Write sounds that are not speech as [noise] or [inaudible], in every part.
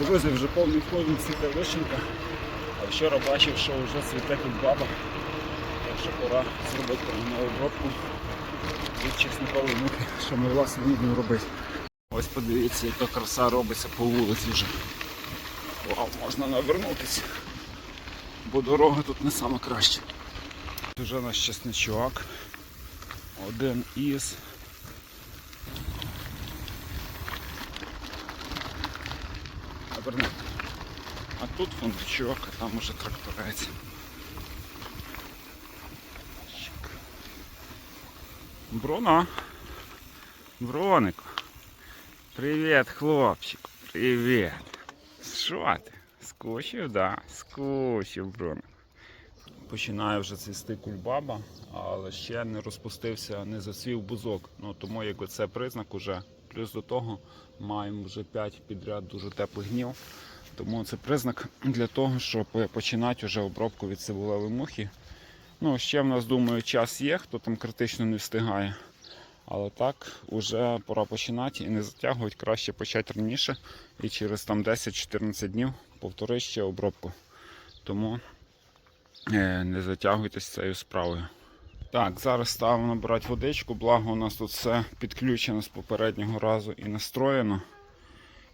Друзі, вже повний ходом цвіте вишенька. А вчора бачив, що вже цвіте кульбаба. Так що пора зробити на обробку від чесникової муки, що ми власне будемо робити. Ось подивіться, яка краса робиться по вулиці вже. Вау, можна навернутися. Бо дорога тут не сама краща. Вже наш чесничок. Один із. Наверне. А тут фундучок, а там уже тракторець. Бруно. Бронику. Привіт, хлопчик. Привіт. Що ти? Скучив, да? Скучив, Бруно. Починає вже цвісти кульбаба, але ще не розпустився, не зацвів бузок. Ну тому якби це признак уже. Плюс до того маємо вже 5 підряд дуже теплих днів. Тому це признак для того, щоб починати вже обробку від цибулевої мухи. Ну, ще в нас, думаю, час є, хто там критично не встигає. Але так, вже пора починати і не затягувати, краще почати раніше і через там 10-14 днів повтори ще обробку. Тому е, не затягуйтесь цією справою. Так, зараз ставимо набирати водичку, благо у нас тут все підключено з попереднього разу і настроєно.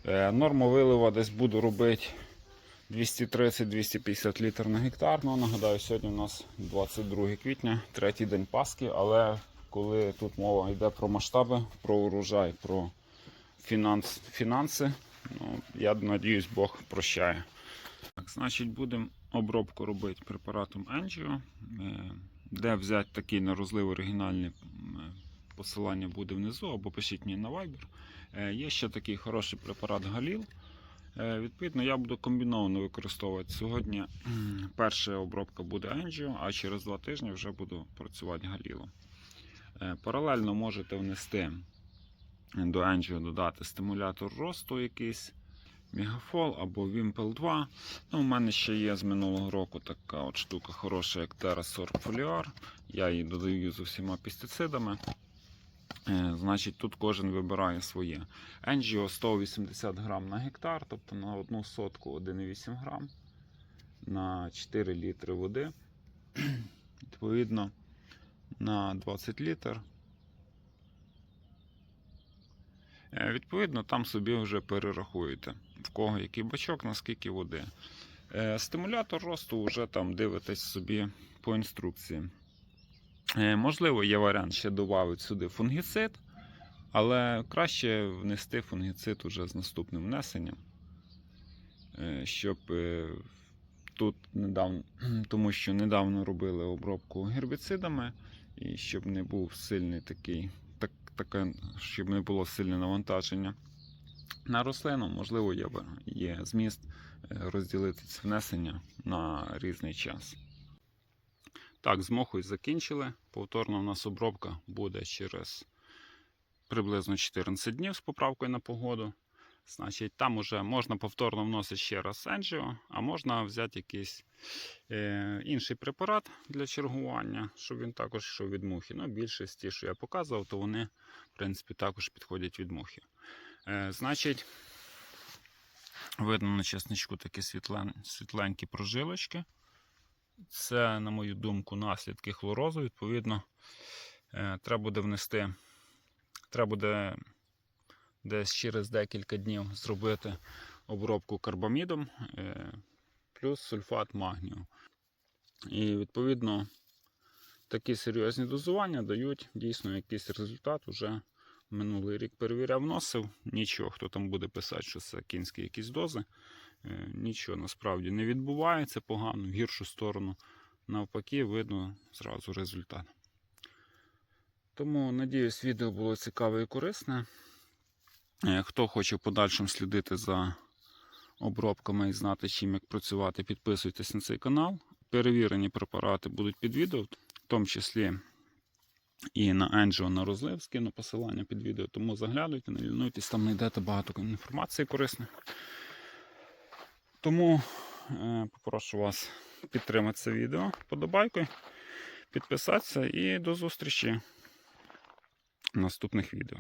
Е, Норму вилива десь буду робити 230-250 літр на гектар. Ну, нагадаю, сьогодні у нас 22 квітня, третій день Пасхи, але коли тут мова йде про масштаби, про урожай, про фінанс, фінанси, ну, я надіюсь, Бог прощає. Так, значить, будемо обробку робити препаратом Angio. Де взяти такий на розлив оригінальний посилання буде внизу, або пишіть мені на Viber. Е, Є ще такий хороший препарат Галіл. Е, Відповідно, я буду комбіновано використовувати. Сьогодні перша обробка буде Angio, а через два тижні вже буду працювати Галілом. Е, Паралельно можете внести до Angio додати стимулятор росту якийсь. Мегафол або Wimpel 2. Ну, у мене ще є з минулого року така от штука хороша, як Terrasor Foliar. Я її додаю з усіма пестицидами. Е, Значить, тут кожен вибирає своє. Angio 180 грам на гектар, тобто на одну сотку 1,8 грам на 4 літри води. [clears throat] Відповідно, на 20 літр. Е, Відповідно, там собі вже перерахуєте, в кого який бачок, наскільки води. Е, Стимулятор росту вже там дивитесь собі по інструкції. Е, Можливо, є варіант ще додати сюди фунгіцид, але краще внести фунгіцид уже з наступним внесенням, Е, щоб тут недавно, [clears throat] тому що недавно робили обробку гербіцидами, і щоб не був сильний такий, так, таке, щоб не було сильне навантаження на рослину, можливо, є, є зміст е, розділити це внесення на різний час. Так, з мохою закінчили. Повторно у нас обробка буде через приблизно 14 днів з поправкою на погоду. Значить, там уже можна повторно вносити ще раз енджіо, а можна взяти якийсь е, інший препарат для чергування, щоб він також йшов від мухи. Ну, більшість ті, що я показував, то вони, в принципі, також підходять від мухи. Е, значить, видно на чесничку такі світлен, світленькі прожилочки. Це, на мою думку, наслідки хлорозу. Відповідно, е, треба буде внести, треба буде десь через декілька днів зробити обробку карбамідом е, плюс сульфат магнію. І відповідно такі серйозні дозування дають дійсно якийсь результат. Уже минулий рік перевіряв, вносив. Нічого, хто там буде писати, що це кінські якісь дози. Е, Нічого насправді не відбувається погано, в гіршу сторону. Навпаки, видно зразу результат. Тому, надіюсь, відео було цікаве і корисне. Е, Хто хоче в подальшому слідити за обробками і знати, чим як працювати, підписуйтесь на цей канал. Перевірені препарати будуть під відео, в тому числі і на Angio на розлив скину посилання під відео. Тому заглядуйте, не там знайдете багато інформації корисної. Тому е, попрошу вас підтримати це відео подобайкою, підписатися і до зустрічі в наступних відео.